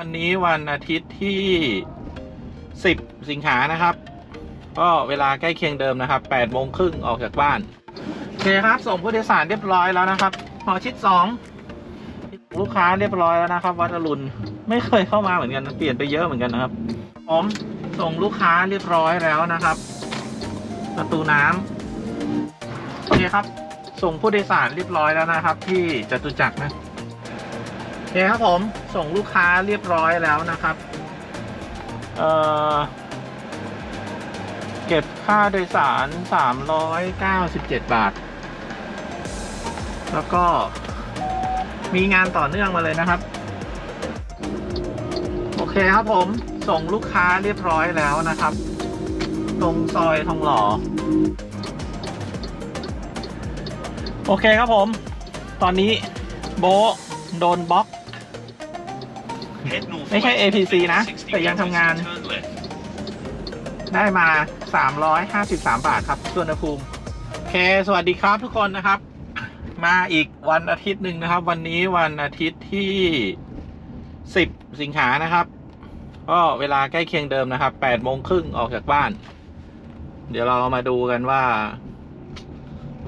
วันนี้วันอาทิตย์ที่ 10 สิงหานะครับ ก็เวลาใกล้เคียงเดิมนะครับ8โมงครึ่งออกจากบ้านโอเคครับ ส่งผู้โดยสารเรียบร้อยแล้วนะครับหอชิด2ลูกค้าเรียบร้อยแล้วนะครับ วัดอรุณไม่เคยเข้ามาเหมือนกันเปลี่ยนไปเยอะเหมือนกันนะครับผมส่งลูกค้าเรียบร้อยแล้วนะครับ ประตูน้ำโอเคครับ ส่งผู้โดยสารเรียบร้อยแล้วนะครับ ที่จตุจักรนะ เคครับผมส่งลูกค้าเรียบร้อยแล้วนะครับเอ่อเก็บค่าโดยสาร 397 บาท แล้วก็มีงานต่อเนื่องมาเลยนะครับ โอเคครับผมส่งลูกค้าเรียบร้อยแล้วนะครับ ตรงซอยทองหล่อ โอเคครับผม ตอนนี้โบโดนบล็อก ไม่ใช่ APC นะ แต่ยังทำงาน ได้มา 353 บาทครับส่วนภูมิโอเค สวัสดีครับทุกคนนะครับ มาอีกวันอาทิตย์หนึ่งนะครับ วันนี้วันอาทิตย์ที่ 10 สิงหานะครับ ก็เวลาใกล้เคียงเดิมนะครับ8โมงครึ่งออกจากบ้าน เดี๋ยวเรามาดูกันว่า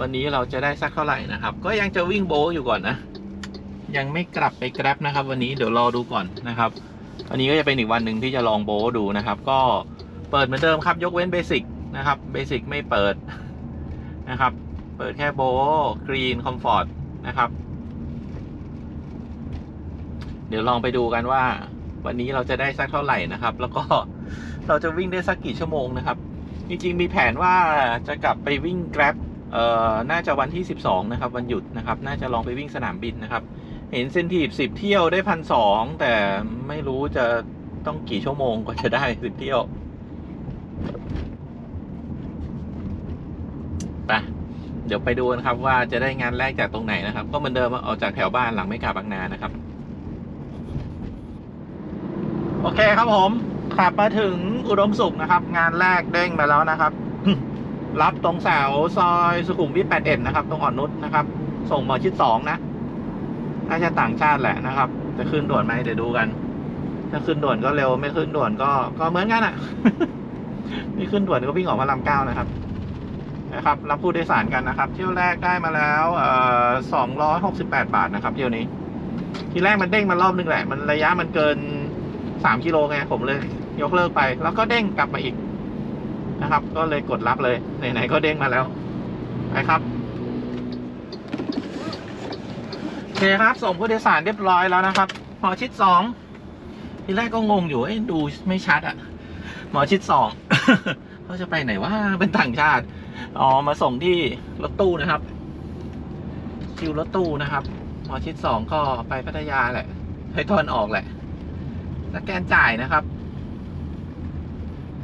วันนี้เราจะได้สักเท่าไหร่นะครับ ก็ยังจะวิ่งโบอยู่ก่อนนะยังไม่กลับไปแกร็บนะครับ วันนี้เดี๋ยวรอดูก่อนนะครับ วันนี้ก็จะเป็นอีกวันหนึ่งที่จะลองโบดูนะครับ ก็เปิดเหมือนเดิมครับยกเว้นเบสิกนะครับเบสิกไม่เปิดนะครับ เปิดแค่โบกรีนคอมฟอร์ตนะครับ เดี๋ยวลองไปดูกันว่า วันนี้เราจะได้สักเท่าไหร่นะครับ แล้วก็เราจะวิ่งได้สักกี่ชั่วโมงนะครับ จริงๆมีแผนว่าจะกลับไปวิ่ง Grab เอ่อน่าจะวันที่ 12 นะครับ วันหยุดนะครับ น่าจะลองไปวิ่งสนามบินนะครับ เห็นเซนทีฟ10เที่ยวได้พันสองแต่ไม่รู้จะต้องกี่ชั่วโมงกว่าจะได้10เที่ยวไปเดี๋ยวไปดูกันครับว่าจะได้งานแรกจากตรงไหนนะครับ ก็เหมือนเดิมเอาจากแถวบ้านหลังไม่กาบางนานะครับ โอเคครับผม ขับมาถึงอุดมสุขนะครับ งานแรกเด้งมาแล้วนะครับ รับตรงเสาซอยสุขุมวิท81นะครับ ตรงอ่อนนุชนะครับ ส่งมอชิดสองนะ น่าจะต่างชาติแหละนะครับ จะขึ้นด่วนไหมเดี๋ยวดูกัน ถ้าขึ้นด่วนก็เร็วไม่ขึ้นด่วนก็ก็เหมือนกันอะ่ะนี่ขึ้นด่วนก็วิ่งออกมาลำเก้านะครับ นะครับ รับผู้โดยสารกันนะครับ เที่ยวแรกได้มาแล้วเอ่อสองร้อยหกสิบแปดบาทนะครับเที่ยวนี้ ทีแรกมันเด้งมารอบนึงแหละ มันระยะมันเกินสามกิโลไงผมเลย ยกเลิกไป แล้วก็เด้งกลับมาอีกนะครับ ก็เลยกดรับเลยไหนๆก็เด้งมาแล้วไปครับ เคครับ ส่งผู้โดยสารเรียบร้อยแล้วนะครับ หมอชิดสองทีแรกก็งงอยู่เอ้ดูไม่ชัดอะหมอชิดสองเขาจะไปไหนว่าเป็นต่างชาติอ๋อมาส่งที่รถตู้นะครับ คิวรถตู้นะครับ หมอชิดสองก็ไปพัทยาแหละให้ทอนออกแหละสแกนจ่ายนะครับ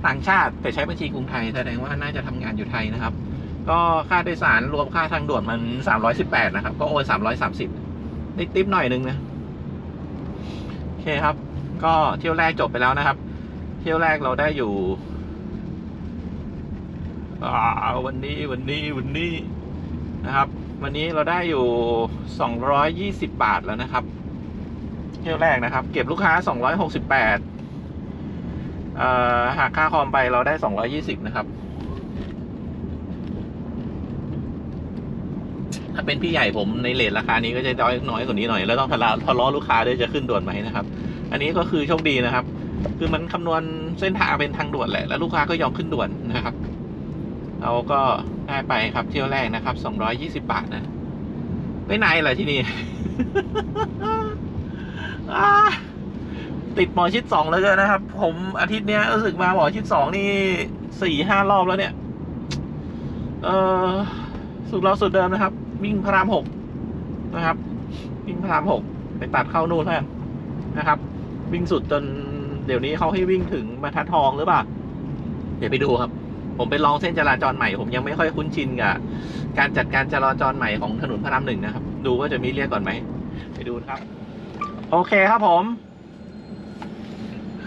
ต่างชาติแต่ใช้บัญชีกรุงไทยแสดงว่าน่าจะทำงานอยู่ไทยนะครับ ก็ค่าโดยสารรวมค่าทางด่วนมันสามร้อยสิบแปดนะครับ ก็โอนสามร้อยสามสิบ ได้ติ๊บหน่อยนึงนะโอเคครับ ก็เที่ยวแรกจบไปแล้วนะครับ เที่ยวแรกเราได้อยู่วันนี้วันนี้วันนี้นะครับ วันนี้เราได้อยู่สองร้อยี่สิบาทแล้วนะครับ เที่ยวแรกนะครับ เก็บลูกค้าสองร้อยหกสิบแปดหักค่าคอมไปเราได้สองร้อยี่สิบนะครับ ถ้าเป็นพี่ใหญ่ผมในเลทราคานี้ก็จะน้อยน้อยกว่านี้หน่อย แล้วต้องทะเลาะทะเลาะลูกค้าด้วยจะขึ้นด่วนไหมนะครับ อันนี้ก็คือโชคดีนะครับ คือมันคำนวณเส้นทางเป็นทางด่วนแหละ แล้วลูกค้าก็ยอมขึ้นด่วนนะครับ เราก็ได้ไปครับเที่ยวแรกนะครับสองร้อยี่สิบาทนะไปไหนล่ะที่นี่ติดหมอชิดสองแล้วกันนะครับ ผมอาทิตย์เนี้ยรู้สึกมาหมอชิดสองนี่สี่ห้ารอบแล้วเนี่ย เออสุดเราสุดเดิมนะครับ วิ่งพระรามหกนะครับ วิ่งพระรามหกไปตัดเข้านู่นแล้วนนะครับ วิ่งสุดจนเดี๋ยวนี้เขาให้วิ่งถึงบรรทัดทองหรือเปล่าเดี๋ยวไปดูครับ ผมไปลองเส้นจราจรใหม่ ผมยังไม่ค่อยคุ้นชินกับการจัดการจราจรใหม่ของถนนพระรามหนึ่งนะครับ ดูว่าจะมีเรียกก่อนไหมไปดูครับ โอเคครับผม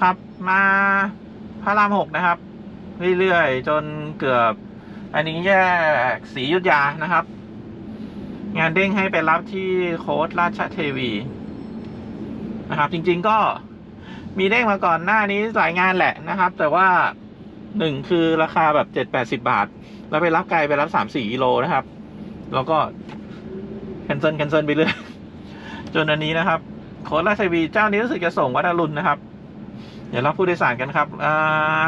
ครับมาพระรามหกนะครับ เรื่อยๆ จนเกือบ อันนี้แยกศรียุทธยานะครับ งานเด้งให้ไปรับที่โค้ดราชเทวีนะครับ จริง ๆก็มีเด้งมาก่อนหน้านี้หลายงานแหละนะครับ แต่ว่าหนึ่งคือราคาแบบเจ็ดแปดสิบาท แล้วไปรับไกลไปรับสามสี่กิโลนะครับ แล้วก็แคนเซิลแคนเซิลไปเรื่อยจนอันนี้นะครับ โค้ดราชเทวีเจ้านี้รู้สึกจะส่งวัดอรุณนะครับ เดี๋ยวรับผู้โดยสารกันครับอ่า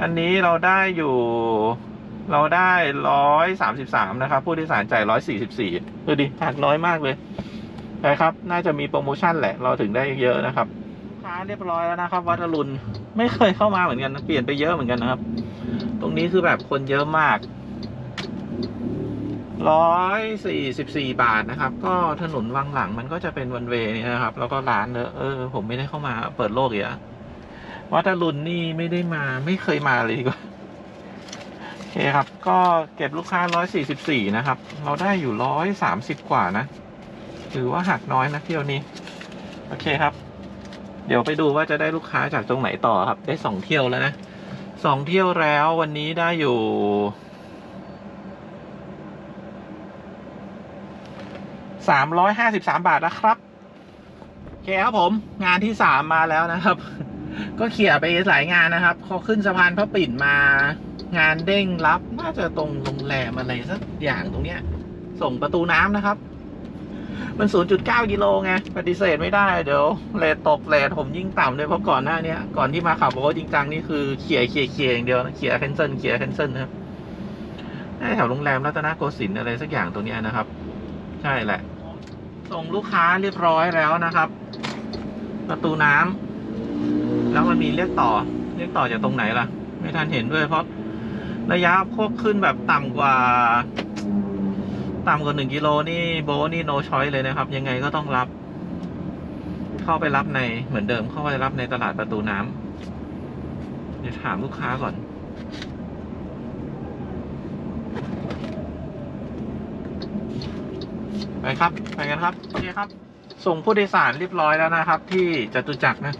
อันนี้เราได้อยู่ เราได้ร้อยสามสิบสามนะครับ ผู้โดยสารจ่ายร้อยสี่สิบสี่ดูดิหักน้อยมากเลยนะครับ น่าจะมีโปรโมชั่นแหละ เราถึงได้เยอะนะครับค้าเรียบร้อยแล้วนะครับ วัดอรุณไม่เคยเข้ามาเหมือนกันเปลี่ยนไปเยอะเหมือนกันนะครับ ตรงนี้คือแบบคนเยอะมากร้อยสี่สิบสี่บาทนะครับ ก็ถนนวังหลังมันก็จะเป็นวันเวนี่นะครับ แล้วก็ร้านเนอะเออ ผมไม่ได้เข้ามาเปิดโลกอีกอะวัดอรุณนี่ไม่ได้มาไม่เคยมาเลยดีกว่า เคครับ ก็เก็บลูกค้าร้อยสี่สิบสี่นะครับ เราได้อยู่ร้อยสามสิบกว่านะ ถือว่าหักน้อยนะเที่ยวนี้ โอเคครับ เดี๋ยวไปดูว่าจะได้ลูกค้าจากตรงไหนต่อครับ ได้สองเที่ยวแล้วนะสองเที่ยวแล้ววันนี้ได้อยู่สามร้อยห้าสิบสามบาทนะครับ โอเคครับผม งานที่สามมาแล้วนะครับ ก็เขี่ยไปหลายงานนะครับพอขึ้นสะพานพระปิ่นมางานเด้งรับน่าจะตรงโรงแรมอะไรสักอย่างตรงเนี้ย ส่งประตูน้ำนะครับ มัน 0.9 กิโลไงปฏิเสธไม่ได้เดี๋ยวเลทตกเลทผมยิ่งต่ำเลยเพราะก่อนหน้าเนี้ยก่อนที่มาขับโอ้จริงจังนี่คือเขี่ยเขี่ยเขี่ยอย่างเดียวนะเขี่ยแคนเซิลเขี่ยแคนเซิลนะครับแถวโรงแรมรัตนโกสินทร์อะไรสักอย่างตรงเนี้ยนะครับ ใช่แหละ ส่งลูกค้าเรียบร้อยแล้วนะครับ ประตูน้ำ แล้วมันมีเรียกต่อ เรียกต่อจากตรงไหนล่ะ ไม่ทันเห็นด้วยเพราะระยะควบขึ้นแบบต่ำกว่า ต่ำกว่าหนึ่งกิโลนี่โบนี่โนช้อยเลยนะครับ ยังไงก็ต้องรับ เข้าไปรับในเหมือนเดิมเข้าไปรับในตลาดประตูน้ำเดี๋ยวถามลูกค้าก่อนไปครับ ไปกันครับโอเคครับ ส่งผู้โดยสารเรียบร้อยแล้วนะครับ ที่จตุจักรนะ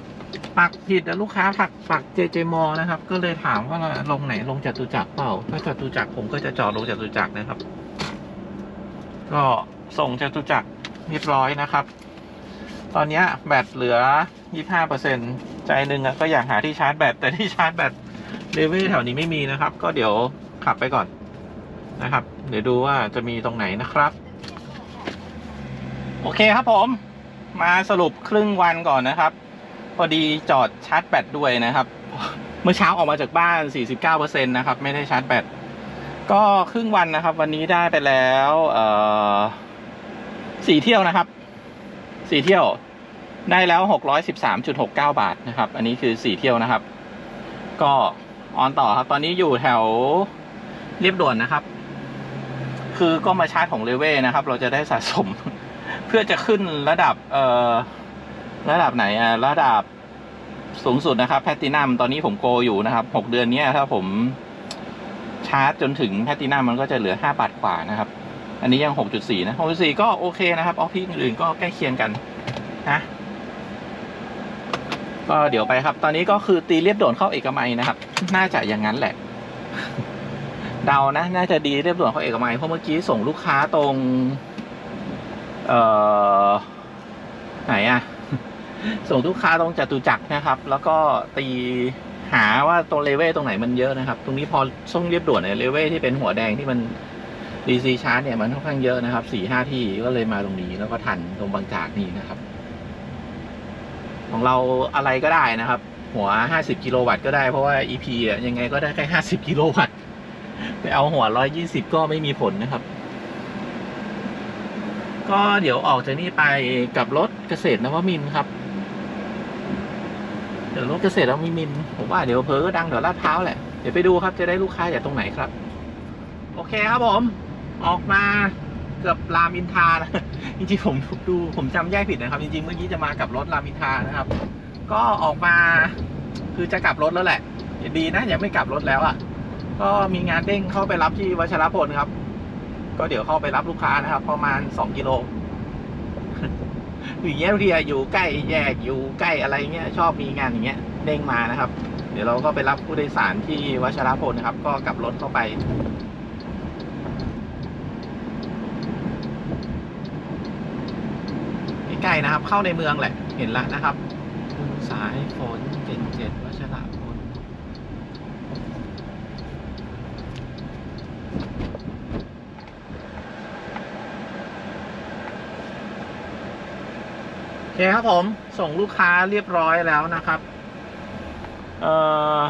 ปักผิดแล้วลูกค้าปักปักเจเจมอนะครับ ก็เลยถามว่าลงไหนลงจตุจักรเปล่า ถ้าจตุจักรผมก็จะจอดลงจตุจักรนะครับ ก็ส่งจตุจักรเรียบร้อยนะครับ ตอนนี้แบตเหลือ 25เปอร์เซ็นใจหนึ่งก็อยากหาที่ชาร์จแบตแต่ที่ชาร์จแบตเลเวลแถวนี้ไม่มีนะครับ ก็เดี๋ยวขับไปก่อนนะครับ เดี๋ยวดูว่าจะมีตรงไหนนะครับ โอเคครับผม มาสรุปครึ่งวันก่อนนะครับ พอดีจอดชาร์จแบตด้วยนะครับ เมื่อเช้าออกมาจากบ้าน 49%นะครับ ไม่ได้ชาร์จแบต ก็ครึ่งวันนะครับ วันนี้ได้ไปแล้วสี่เที่ยวนะครับสี่เที่ยวได้แล้ว 613.69 บาทนะครับ อันนี้คือสี่เที่ยวนะครับ ก็ออนต่อครับ ตอนนี้อยู่แถวเรียบด่วนนะครับ คือก็มาชาร์จของเลเว่นะครับ เราจะได้สะสม เพื่อจะขึ้นระดับ เอ่อ ระดับไหนอะระดับสูงสุดนะครับแพตตินัมตอนนี้ผมโกอยู่นะครับหกเดือนเนี้ยถ้าผมชาร์จจนถึงแพตตินัมมันก็จะเหลือห้าบาทกว่านะครับ อันนี้ยังหกจุดสี่นะหกจุดสี่ก็โอเคนะครับออฟฟิศอื่นๆก็ใกล้เคียงกันนะก็เดี๋ยวไปครับ ตอนนี้ก็คือตีเรียบด่วนเข้าเอกมัยนะครับ น่าจะอย่างนั้นแหละ เดานะ น่าจะดีเรียบด่วนเข้าเอกมัยเพราะเมื่อกี้ส่งลูกค้าตรง เอ่อไหนอะ ส่งลูกค้าตรงจตุจักรนะครับ แล้วก็ตีหาว่าตรงเลเวลตรงไหนมันเยอะนะครับ ตรงนี้พอช่องเรียบด่วนเนี่ยเลเวลที่เป็นหัวแดงที่มันดีซีชาร์จเนี่ยมันค่อนข้างเยอะนะครับสี่ห้าที่ก็เลยมาตรงนี้แล้วก็ทันตรงบางจากนี่นะครับ ของเราอะไรก็ได้นะครับ หัวห้าสิบกิโลวัตต์ก็ได้เพราะว่า EP อะยังไงก็ได้แค่ห้าสิบกิโลวัตต์ไปเอาหัวร้อยยี่สิบก็ไม่มีผลนะครับ ก็เดี๋ยวออกจากนี่ไปกับรถเกษตรนวมินครับ ดี๋ยวรถเกษตรนวมิน ผมว่าเดี๋ยวเพอก็ดังเดี๋ยวลาดพร้าแหละ เดี๋ยวไปดูครับจะได้ลูกค้าจากตรงไหนครับ โอเคครับผม ออกมาเกือบรามินทานะจริงๆผมดูผมจำแยกผิดนะครับ จริงๆเมื่อกี้จะมากับรถรามินทานะครับ ก็ออกมาคือจะกลับรถแล้วแหละดีนะยังไม่กลับรถแล้วอะ่ะ ก็มีงานเด้งเข้าไปรับที่วัชรพลครับ ก็เดี๋ยวเข้าไปรับลูกค้านะครับ ประมาณสองกิโล อย่างเงี้ยบางทีอะอยู่ใกล้แยกอยู่ใกล้อะไรเงี้ยชอบมีงานอย่างเงี้ยเด้งมานะครับ เดี๋ยวเราก็ไปรับผู้โดยสารที่วัชรพลนะครับ ก็กลับรถเข้าไปใกล้นะครับ เข้าในเมืองแหละเห็นละนะครับสายฝนเจ็ดเจ็ดวัชระพลโอเคครับผมส่งลูกค้าเรียบร้อยแล้วนะครับเอ่อ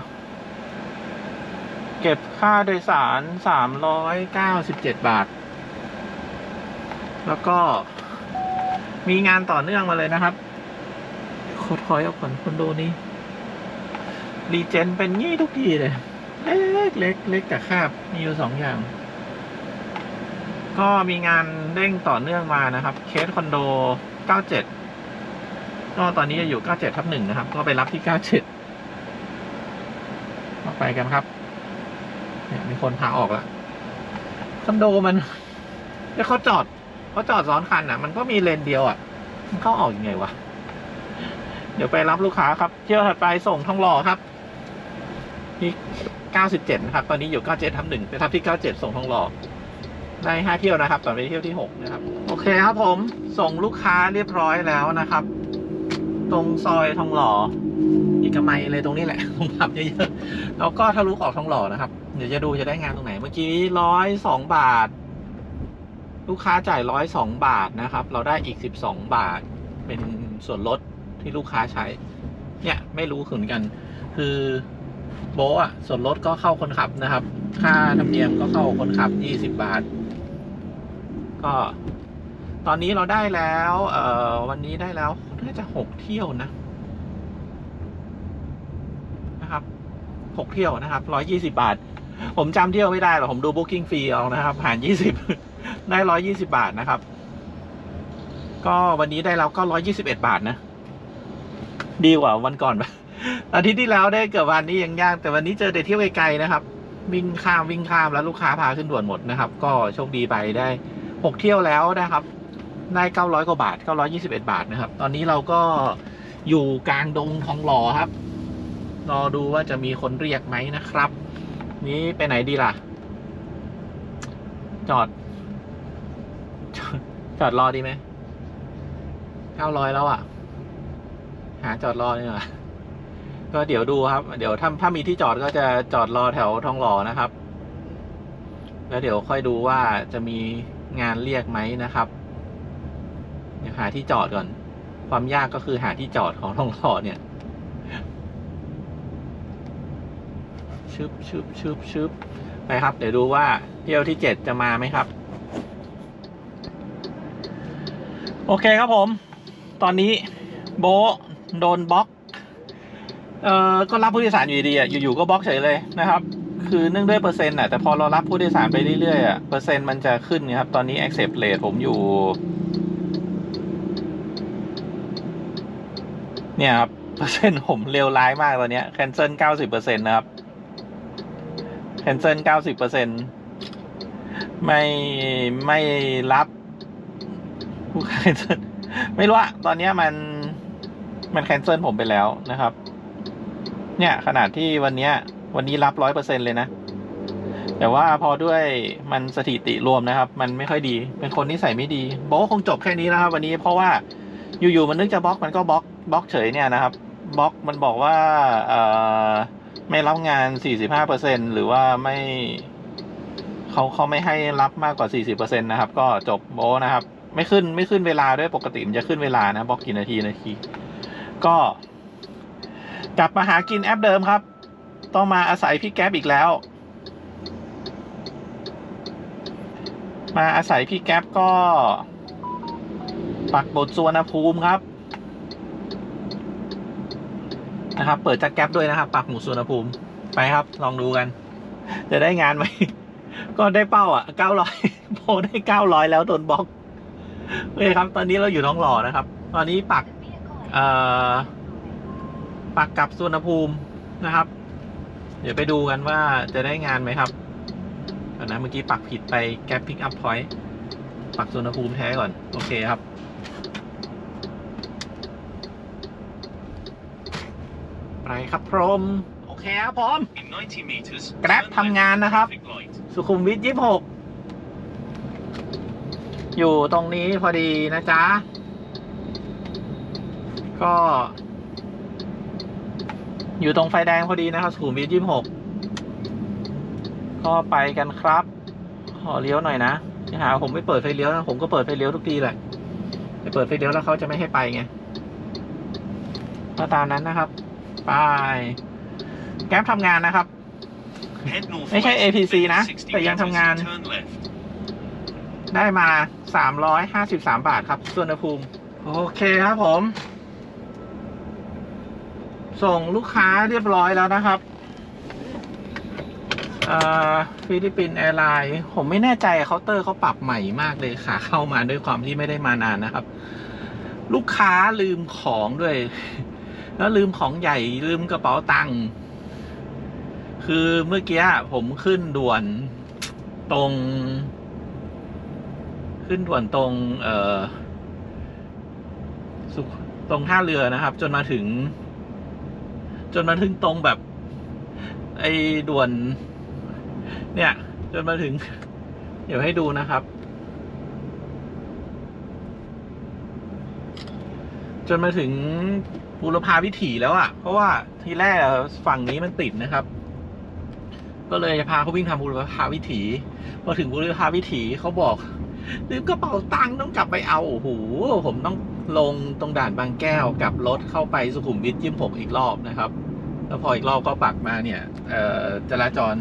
เก็บค่าโดยสารสามร้อยเก้าสิบเจ็ดบาท แล้วก็มีงานต่อเนื่องมาเลยนะครับโคตรถอยออกก่อนคนดูนี่รีเจนเป็นงี้ทุกทีเลย เล็กเล็กเล็กแต่แคบมีอยู่สองอย่าง ก็มีงานเร่งต่อเนื่องมานะครับ เคสคอนโด97ก็ด ก็ตอนนี้จะอยู่ 97ทับหนึ่งนะครับ ก็ไปรับที่ 97มาไปกันครับ เนี่ยมีคนพาออกล้วคอนโดมันแล้วเขาจอดเขาจอดซ้อนคันอะ มันก็มีเลนเดียวอะ มันเข้าออกยังไงวะ เดี๋ยวไปรับลูกค้าครับ เที่ยวถัดไปส่งทองหล่อครับที่ 97 นะครับ ตอนนี้อยู่ 97ทับหนึ่งไปทับที่ 97 ส่งทองหล่อได้ห้าเที่ยวนะครับตอนไปเที่ยวที่ 6 นะครับ โอเคครับผม ส่งลูกค้าเรียบร้อยแล้วนะครับ ตรงซอยทองหล่ออีกกระไมเลยตรงนี้แหละผมขับเยอะๆแล้วก็ทะลุออกทองหล่อนะครับ เดี๋ยวจะดูจะได้งานตรงไหน เมื่อกี้ร้อยสองบาท ลูกค้าจ่ายร้อยสองบาทนะครับ เราได้อีกสิบสองบาท เป็นส่วนลดที่ลูกค้าใช้ เนี่ยไม่รู้เหมืนกัน คือโบอะส่วนลดก็เข้าคนขับนะครับ ค่าธรรมเนียมก็เข้าคนขับยี่สิบบาท ก็ ตอนนี้เราได้แล้ว เอ่อวันนี้ได้แล้ว น่าจะหกเที่ยวนะ นะครับหกเที่ยวนะครับร้อยยี่สิบาท ผมจำเที่ยวไม่ได้หรอกผมดู booking fee เอานะครับหารยี่สิบได้ร้อยยี่สิบาทนะครับ ก็วันนี้ได้แล้วก็ร้อยยี่สิบเอ็ดบาทนะ ดีกว่าวันก่อนปะอาทิตย์ที่แล้วได้เกือบวันนี้ยังยาก แต่วันนี้เจอแต่เที่ยวไกลๆนะครับ วิ่งข้ามวิ่งข้ามแล้วลูกค้าพาขึ้นด่วนหมดนะครับ ก็โชคดีไปได้หกเที่ยวแล้วนะครับ ได้เก้าร้อยกว่าบาทเก้าร้อยี่สิบเอ็ดบาทนะครับ ตอนนี้เราก็อยู่กลางดงทองหล่อครับ รอดูว่าจะมีคนเรียกไหมนะครับ นี้ไปไหนดีล่ะ จอด จอดรอดีไหมเก้าร้อยแล้วอะ หาจอดรอเนี่ยก็เดี๋ยวดูครับ เดี๋ยวถ้าถ้ามีที่จอดก็จะจอดรอแถวทองหล่อนะครับ แล้วเดี๋ยวค่อยดูว่าจะมีงานเรียกไหมนะครับ หาที่จอดก่อน ความยากก็คือหาที่จอดของทองหล่อเนี่ยชึบชึบชึบชึบไปครับ เดี๋ยวดูว่าเที่ยวที่เจ็ดจะมาไหมครับ โอเคครับผม ตอนนี้โบโดนบล็อก เอ่อ ก็รับผู้โดยสารอยู่ดีอะ อยู่ๆก็บล็อกเฉยเลยนะครับ คือเนื่องด้วยเปอร์เซ็นต์อะ แต่พอเรารับผู้โดยสารไปเรื่อยๆอะ เปอร์เซ็นต์มันจะขึ้นนะครับ ตอนนี้ accept rate ผมอยู่ เนี่ยครับเปอร์เซ็นต์ผมเร็วร้ายมากตอนเนี้ย cancel เก้าสิบเปอร์เซ็นต์นะครับ cancel เก้าสิบเปอร์เซ็นต์ไม่ไม่รับผู้ค้ไม่รู้อะตอนเนี้ยมันมัน cancel ผมไปแล้วนะครับ เนี่ยขนาดที่วันเนี้ย วันนี้รับร้อยเปอร์เซ็นเลยนะ แต่ว่าพอด้วยมันสถิติรวมนะครับ มันไม่ค่อยดี เป็นคนนิสัยไม่ดี โบะคงจบแค่นี้นะครับ วันนี้เพราะว่าอยู่ๆมันนึกจะบล็อกมันก็บล็อก บล็อกเฉยเนี่ยนะครับบล็อกมันบอกว่าเอ่อไม่รับงาน 45%หรือว่าไม่เขาเขาไม่ให้รับมากกว่า 40%นะครับ ก็จบโบนะครับ ไม่ขึ้นไม่ขึ้นเวลาด้วยปกติมันจะขึ้นเวลานะบล็อกกี่นาทีนาที ก็กลับมาหากินแอปเดิมครับ ต้องมาอาศัยพี่แก๊ปอีกแล้ว มาอาศัยพี่แก๊ปก็ ปักบทสวนภูมิครับ นะครับ เปิดจากแก๊ปด้วยนะครับ ปักหมุดสุวรรณภูมิ ไปครับ ลองดูกัน จะได้งานไหม ก็ได้เป้าอะเก้าร้อยโพได้เก้าร้อยแล้วโดนบล็อกโอเคครับ ตอนนี้เราอยู่ท้องหล่อนะครับ ตอนนี้ปักเอ่อปักกับสุวรรณภูมินะครับ เดี๋ยวไปดูกันว่าจะได้งานไหมครับนะเมื่อกี้ปักผิดไปแก๊ปพิกอัพพอยต์ปักสุวรรณภูมิแท้ก่อน โอเคครับ ไปครับพรหมโอเคครับผมแกร็บทำงานนะครับ สุขุมวิทยี่หกอยู่ตรงนี้พอดีนะจ๊ะ ก็ อยู่ตรงไฟแดงพอดีนะครับ สุขุมวิทยี่สิบหกก็ไปกันครับ ขอเลี้ยวหน่อยนะอย่าหาผมไม่เปิดไฟเลี้ยวนะผมก็เปิดไฟเลี้ยวทุกทีแหละไปเปิดไฟเลี้ยวแล้วเขาจะไม่ให้ไปไงก็ตามนั้นนะครับ ไป แก๊ปทำงานนะครับ ไม่ใช่ APC นะ แต่ยังทำงาน ได้มา 353 บาทครับส่วนภูมิ โอเคครับผม ส่งลูกค้าเรียบร้อยแล้วนะครับเอ่อฟิลิปปินส์แอร์ไลน์ผมไม่แน่ใจเคาน์เตอร์เขาปรับใหม่มากเลยขาเข้ามาด้วยความที่ไม่ได้มานานนะครับ ลูกค้าลืมของด้วย แล้วลืมของใหญ่ลืมกระเป๋าตังค์คือเมื่อกี้ผมขึ้นด่วนตรง ขึ้นด่วนตรง เออตรงท่าเรือนะครับ จนมาถึง จนมาถึงตรงแบบ ไอ้ด่วน เนี่ย จนมาถึง เดี๋ยวให้ดูนะครับ จนมาถึง บุรพาวิถีแล้วอะ่ะ เพราะว่าทีแรกฝั่งนี้มันติดนะครับ ก็เลยจะพาเขาวิ่งทำบุรพาวิถีพอถึงบุรพาวิถีเขาบอกลืมกระเป๋าตังค์ต้องกลับไปเอาโอ้โหผมต้องลงตรงด่านบางแก้วกลับรถเข้าไปสุขุมวิทยี่สิบหกอีกรอบนะครับแล้วพออีกรอบก็ปักมาเนี่ยจราจร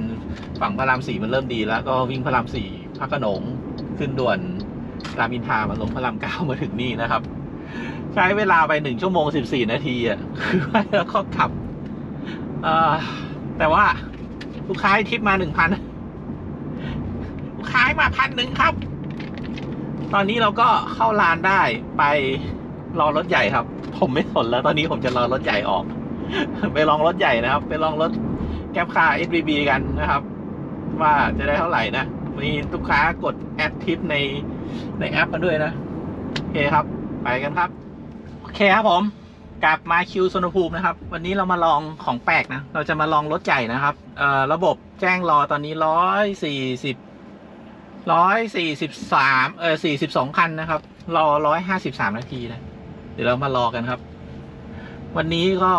ฝั่งพระรามสี่มันเริ่มดีแล้วก็วิ่งพระรามสี่พระขนงขึ้นด่วนรามอินทามาลงพระรามเก้ามาถึงนี่นะครับ ใช้เวลาไปหนึ่งชั่วโมงสิบสี่นาทีอะคือว่าแล้วก็ขับแต่ว่าลูกค้าให้ทิปมาหนึ่งพันลูกค้ามาพันหนึ่งครับ ตอนนี้เราก็เข้าลานได้ไปรอรถใหญ่ครับ ผมไม่สนแล้ว ตอนนี้ผมจะรอรถใหญ่ออก ไปลองรถใหญ่นะครับ ไปลองรถแก๊ปคาร์ SBB กันนะครับ ว่าจะได้เท่าไหร่นะ มีลูกค้ากดแอดทิปในในแอปมาด้วยนะ โอเคครับ ไปกันครับ เคครับผมกลับมาคิวสนภูมินะครับ วันนี้เรามาลองของแปลกนะ เราจะมาลองรถใหญ่นะครับเอ่อระบบแจ้งรอตอนนี้ร้อยสี่สิบร้อยสี่สิบสามเออสี่สิบสองคันนะครับ รอร้อยห้าสิบสามนาทีนะ เดี๋ยวเรามารอกันครับ วันนี้ก็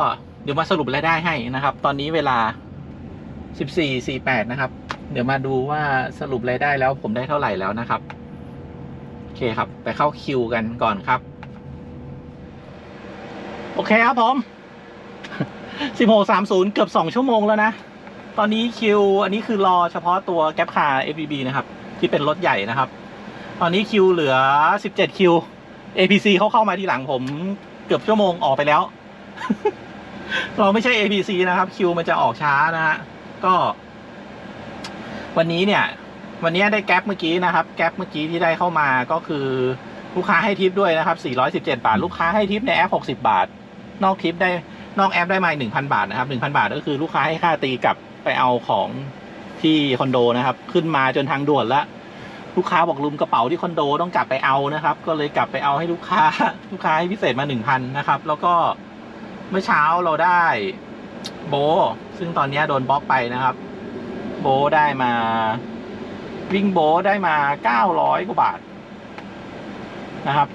เดี๋ยวมาสรุปรายได้ให้นะครับ ตอนนี้เวลาสิบสี่สี่แปดนะครับ เดี๋ยวมาดูว่าสรุปรายได้แล้วผมได้เท่าไหร่แล้วนะครับ โอเคครับ ไปเข้าคิวกันก่อนครับ โอเคครับผมสิบหกสามศูนย์เกือบสองชั่วโมงแล้วนะ ตอนนี้คิว อันนี้คือรอเฉพาะตัวแก๊ปคาร์ FBB นะครับ ที่เป็นรถใหญ่นะครับ ตอนนี้คิวเหลือสิบเจ็ดคิว APC เขาเข้ามาทีหลังผมเกือบชั่วโมงออกไปแล้ว เราไม่ใช่ APC นะครับคิวมันจะออกช้านะฮะก็ วันนี้เนี่ย วันนี้ได้แก๊ปเมื่อกี้นะครับ แก๊ปเมื่อกี้ที่ได้เข้ามาก็คือลูกค้าให้ทิปด้วยนะครับ 417 บาท ลูกค้าให้ทิปในแอป 60 บาท นอกทิปได้นอกแอปได้มา1,000บาทนะครับ1,000บาทก็คือลูกค้าให้ค่าตีกลับไปเอาของที่คอนโดนะครับ ขึ้นมาจนทางด่วนละลูกค้าบอกลืมกระเป๋าที่คอนโดต้องกลับไปเอานะครับ ก็เลยกลับไปเอาให้ลูกค้า ลูกค้าให้พิเศษมา1,000นนะครับ แล้วก็เมื่อเช้าเราได้โบ ซึ่งตอนนี้โดนบล็อกไปนะครับ โบได้มาวิ่งโบได้มา900กว่าบาทนะครับ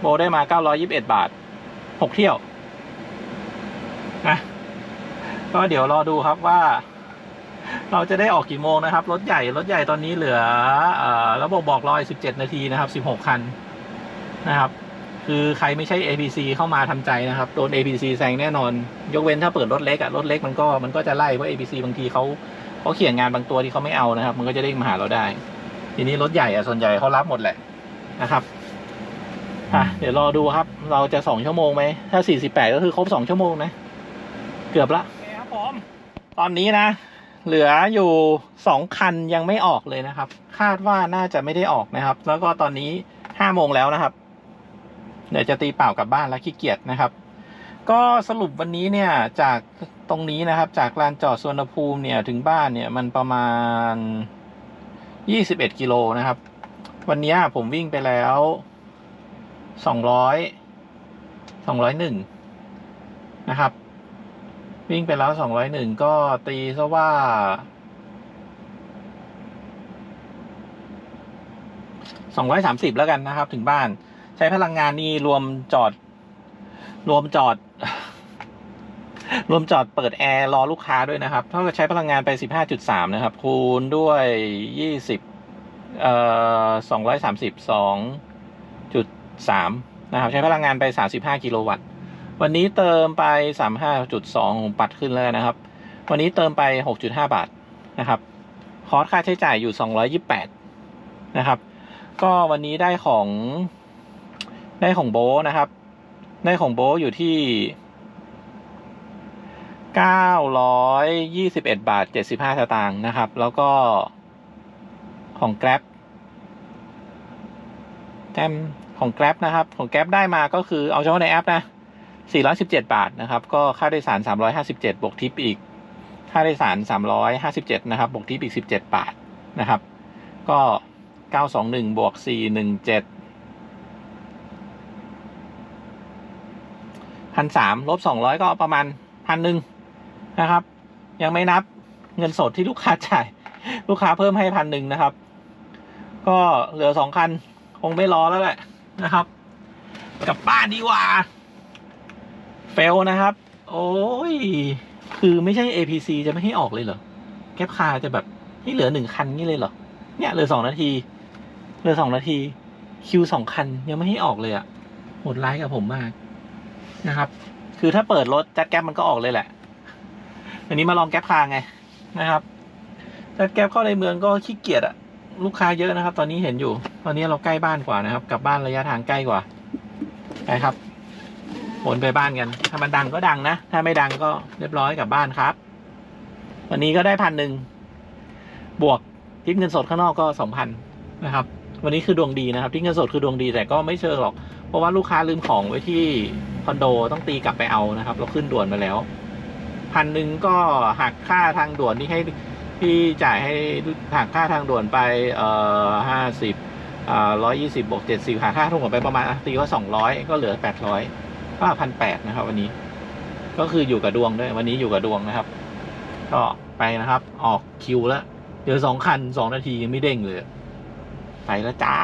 โบได้มา921บเอ็ดบาท6เที่ยว นะก็เดี๋ยวรอดูครับว่า เราจะได้ออกกี่โมงนะครับ รถใหญ่ รถใหญ่ตอนนี้เหลืออระบบบอกรอย 17 นาทีนะครับ 16 คันนะครับ คือใครไม่ใช่ APC เข้ามาทำใจนะครับ โดน APC แซงแน่นอน ยกเว้นถ้าเปิดรถเล็กอะรถเล็กมันก็มันก็จะไล่เพราะ APC บางทีเขาเขาเขียนงานบางตัวที่เขาไม่เอานะครับ มันก็จะเด้มาหาเราได้ ทีนี้รถใหญ่อะส่วนใหญ่เขารับหมดแหละนะครับอะเดี๋ยวรอดูครับ เราจะสองชั่วโมงไหมถ้าสี่สิบแปดก็คือครบสองชั่วโมงนะ กือบละครับผมตอนนี้นะ เหลืออยู่สองคันยังไม่ออกเลยนะครับ คาดว่าน่าจะไม่ได้ออกนะครับ แล้วก็ตอนนี้ห้าโมงแล้วนะครับ เดี๋ยวจะตีเปล่ากลับบ้านแล้วขี้เกียจนะครับ ก็สรุปวันนี้เนี่ยจากตรงนี้นะครับ จากลานจอดสวนภูมิเนี่ยถึงบ้านเนี่ยมันประมาณยี่สิบเอ็ดกิโลนะครับ วันนี้ผมวิ่งไปแล้วสองร้อยสองร้อยหนึ่งนะครับ วิ่งไปแล้วสองร้อยหนึ่งก็ตีซะว่าสองร้อยสามสิบแล้วกันนะครับ ถึงบ้าน ใช้พลังงานนี่รวมจอด รวมจอด รวมจอดเปิดแอร์รอลูกค้าด้วยนะครับ เท่ากับใช้พลังงานไป15.3นะครับ คูณด้วย20เอ่อ232.3นะครับ ใช้พลังงานไป35กิโลวัตต์ วันนี้เติมไป 35.2ผมปัดขึ้นเลยนะครับ วันนี้เติมไป 6.5 บาทนะครับ คอร์สค่าใช้จ่ายอยู่ 228 นะครับ ก็วันนี้ได้ของได้ของโบนะครับ ได้ของโบอยู่ที่เก้าร้อยยี่สิบเอ็ดบาทเจ็ดสิบห้าสตางค์นะครับ แล้วก็ของ Grab แต้มของ Grab นะครับ ของ Grab ได้มาก็คือเอาเฉพาะในแอปนะ สี่ร้อยสิบเจ็ดบาทนะครับ ก็ค่าโดยสารสามร้อยห้าสิบเจ็ดบวกทิปอีก ค่าโดยสารสามร้อยห้าสิบเจ็ดนะครับ บวกทิปอีกสิบเจ็ดบาทนะครับ ก็เก้าสองหนึ่งบวกสี่หนึ่งเจ็ดพันสามลบสองร้อยก็ประมาณพันหนึ่งนะครับ ยังไม่นับเงินสดที่ลูกค้าจ่าย ลูกค้าเพิ่มให้พันหนึ่งนะครับ ก็เหลือสองคัน คงไม่รอแล้วแหละนะครับ กลับบ้านดีกว่า เฟลนะครับ โอ้ย คือไม่ใช่ APC จะไม่ให้ออกเลยเหรอแก๊ปคาจะแบบนี่เหลือหนึ่งคันนี่เลยเหรอ เนี่ยเหลือสองนาที เหลือสองนาที คิวสองคันยังไม่ให้ออกเลยอะ่ะโหดร้ายกับผมมากนะครับ คือถ้าเปิดรถจัดแก๊ปมันก็ออกเลยแหละ วันนี้มาลองแก๊ปคาไงนะครับแต่แก๊ปเข้าในเมืองก็ขี้เกียจอะลูกค้าเยอะนะครับ ตอนนี้เห็นอยู่ ตอนนี้เราใกล้บ้านกว่านะครับ กลับบ้านระยะทางใกล้กว่าไปครับ วนไปบ้านกัน ถ้ามันดังก็ดังนะ ถ้าไม่ดังก็เรียบร้อยกลับบ้านครับ วันนี้ก็ได้พันหนึ่ง บวกทิปเงินสดข้างนอกก็สองพันนะครับ วันนี้คือดวงดีนะครับทิปเงินสดคือดวงดีแต่ก็ไม่เชิงหรอก เพราะว่าลูกค้าลืมของไว้ที่คอนโดต้องตีกลับไปเอานะครับ เราขึ้นด่วนมาแล้วพันหนึ่งก็หักค่าทางด่วนที่ให้ที่จ่ายให้หักค่าทางด่วนไปเอ่อห้าสิบอ่าร้อยยี่สิบบวกเจ็ดสิบหักค่าทางด่วนไปประมาณตีว่าสองร้อยก็เหลือแปดร้อย ก็พันแปดนะครับ วันนี้ ก็คืออยู่กับดวงด้วย วันนี้อยู่กับดวงนะครับ ก็ไปนะครับ ออกคิวแล้วเดี๋ยวสองคันสองนาทียังไม่เด้งเลย ไปแล้วจ้า